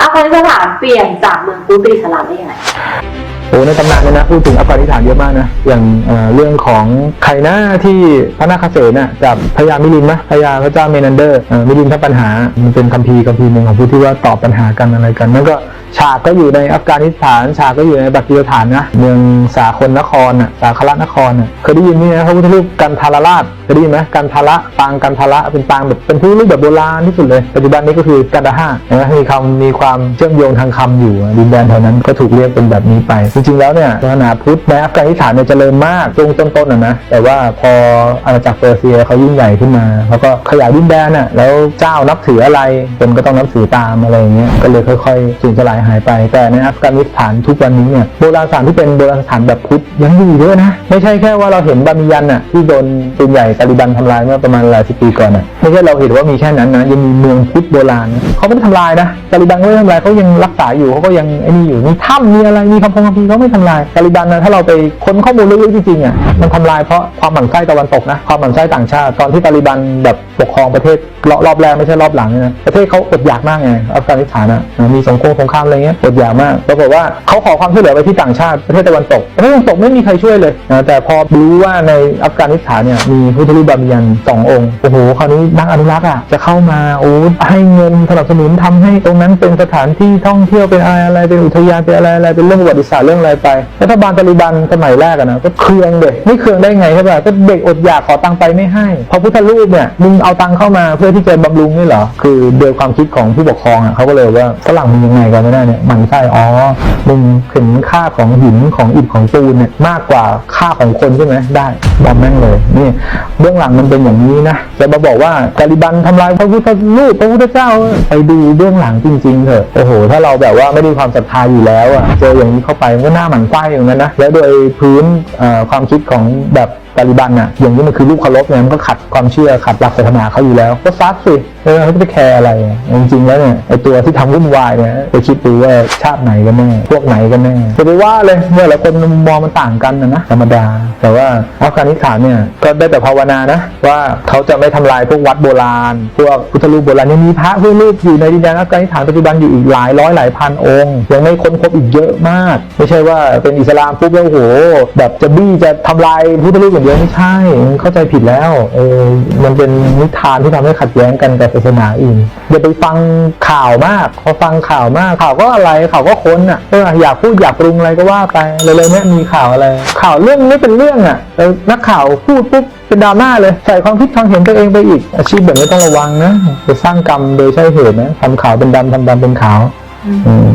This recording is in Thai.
อัฟกานิสถานเปลี่ยนจากเมืองกูติสลามได้ยังไงโอ้ในตำนานเนี่ยนะพูดถึงอัฟกานิสถานเยอะมากนะอย่างเอ่อเรื่องของไข่หน้าที่พระนาคเสนน่ะกับพญามิลินนะพญาพระเจ้าเมนันเดอร์มิลินทัปัญหามันเป็นคัมภีร์คัมภีร์หนึ่งของผู้ที่ว่าตอบปัญหากันอะไรกันนั่นก็ ฉากก็อยู่ในอัฟกานิสถานฉากก็อยู่ในบักกิโยฐานนะเมืองสาคนนครน่ะสาครนครน่ะเคยได้ยินนี่นะพระพุทธรูปกันทาราราชเคยได้ยินไหมกันทาระปางกันทาระเป็นปางแบบเป็นพุทธรูปแบบโบราณที่สุดเลย ปัจจุบันนี้ก็คือกันดาห้าห็นไหมมีคำมีความเชื่อมโยงทางคำอยู่ดินแดนแถวนั้นก็ถูกเรียกเป็นแบบนี้ไปจริงๆแล้วเนี่ยศาสนาพุทธในอัฟกานิสถานเนี่ยเจริญมากช่วงต้นๆนะนะแต่ว่าพออาณาจักรเปอร์เซียเขายิ่งใหญ่ขึ้นมาเขาก็ขยายดินแดนน่ะแล้วเจ้านับถืออะไรคนก็ต้องนับถือตามอะไรอย่างเงี้ยก็เลยค่อยๆสูญสลายหายไป แต่ในอัฟกานิสถานทุกวันนี้เนี่ยโบราณสถานที่เป็นโบราณสถานแบบพุทธยังอยู่เยอะนะ ไม่ใช่แค่ว่าเราเห็นบามิยันน่ะที่โดนปืนใหญ่ตาลิบันทำลายเมื่อประมาณหลายสิบปีก่อนน่ะไม่ใช่เราเห็นว่ามีแค่นั้นนะยังมีเมืองพุทธโบราณเขาไม่ได้ทำลายนะตาลิบันก็ไม่ได้ทำลายเขายังรักษาอยู่เขาก็ยังไอ้นี่อยู่มีถ้ำมีอะไรมีคำพงคำพีเขาไม่ทำลายตาลิบันนะถ้าเราไปค้นข้อมูลลึกๆจริงๆอะมันทำลายเพราะความหมั่นไส้ตะวันตกนะความหมั่นไส้ต่างชาติตอนที่ตาลิบันแบบปกครองประเทศรอบรอบแรกไม่ใช่รอบหลังนะประเทศเขาอดอยากมากไงอัฟกานิสถานอะมีสงครามสงครามอะไรเงี้ยอดอยากมากปรากฏว่าเขาขอความช่วยเหลือไปที่ต่างชาติประเทศตะวันตกประเทศตะวันตกไม่มีใครช่วยเลยนะแต่พอรู้ว่าในอัฟกานิสถานเนี่ยมีพุทธรูปบามิยันสององค์โอ้โหคราวนี้นักอนุรักษ์อะจะเข้ามาโอ้ให้เงินสนับสนุนทำให้ตรงนั้นเป็นสถานที่ท่องเที่ยวเป็นอะไรอะไรเป็นอุทยานเป็นอะไรอะไรเป็นเรื่องประวัติศาสตร์เรื่องอะไรไปรัฐบาลตาลิบันสมัยแรกอะนะก็เคืองเด็กไม่เคืองได้ไงใช่ป่ะก็เด็กอดอยากขอตังค์ไปไม่ให้พอพุทธรูปเนี่ยมึงเอาตังค์เข้ามาเพื่อที่จะบำรุงนี่เหรอคือโดยความคิดของผู้ปกครองอะเขาก็เลยว่าฝรั่งมึงยังไงกันไม่ได้เนี่ยหมันไส้อ๋อมึงเห็นค่าของหินของอิฐของปูนเนี่ยมากกว่าค่าของคนใช่ไหมได้บอมแม่งเลยนี่เบื้องหลังมันเป็นอย่างนี้นะจะมาบอกว่าตาลิบันทำลายพระพุทธรูปพระพุทธเจ้าไปดูเบื้องหลังจริงๆเถอะโอ้โห ถ้าเราแบบว่าไม่ได้ความศรัทธาอยู่แล้วอะเจออย่างนี้เข้าไปมันก็หน้าหมันไส้อย่างนั้นนะแล้วโดยพื้นความคิดของแบบ ตาลิบันอะอย่างนี้มันคือลูกเคารพเนี่ยมันก็ขัดความเชื่อขัดหลักศาสนาเขาอยู่แล้ว ก็ซัดสิเออเขาจะไปแคร์อะไร จริงๆแล้วเนี่ยไอตัวที่ทำวุ่นวายเนี่ยไปคิดดูว่าชาติไหนกันแน่พวกไหนกันแน่จะไปว่าเลยเมื่อละคนมองมันต่างกันนะนะธรรมดา แต่ว่าอัฟกานิสถานเนี่ยก็ได้แต่ภาวนานะว่าเขาจะไม่ทำลายพวกวัดโบราณ พวกพุทธรูปโบราณยังมีพระพุทธรูปอยู่ในดินแดนอัฟกานิสถานปัจจุบันอยู่อีกหลายร้อยหลายพันองค์ยังไม่ค้นพบอีกเยอะมาก ไม่ใช่ว่าเป็นอิสลามปุ๊บแล้วโอ้โหแบบจะบี้จะทำลายพุทธรูปอย่างเดียวไม่ใช่เข้าใจผิดแล้วเออมันเป็นนิทานที่ทำให้ขัดแย้งกันกับศาสนาอื่นอย่าไปฟังข่าวมากพอฟังข่าวมากข่าวก็อะไรข่าวก็ค้นอะเอออยากพูดอยากปรุงอะไรก็ว่าไปเลยๆเนี้ยมีข่าวอะไร ข่าวเรื่องไม่เป็นเรื่องอะแล้วนักข่าวพูดปุ๊บเป็นดราม่าเลยใส่ความคิดความเห็นตัวเองไปอีก อาชีพแบบนี้ต้องระวังนะไปสร้างกรรมโดยใช่เหตุนะทำขาวเป็นดำทำดำเป็นขาว อืม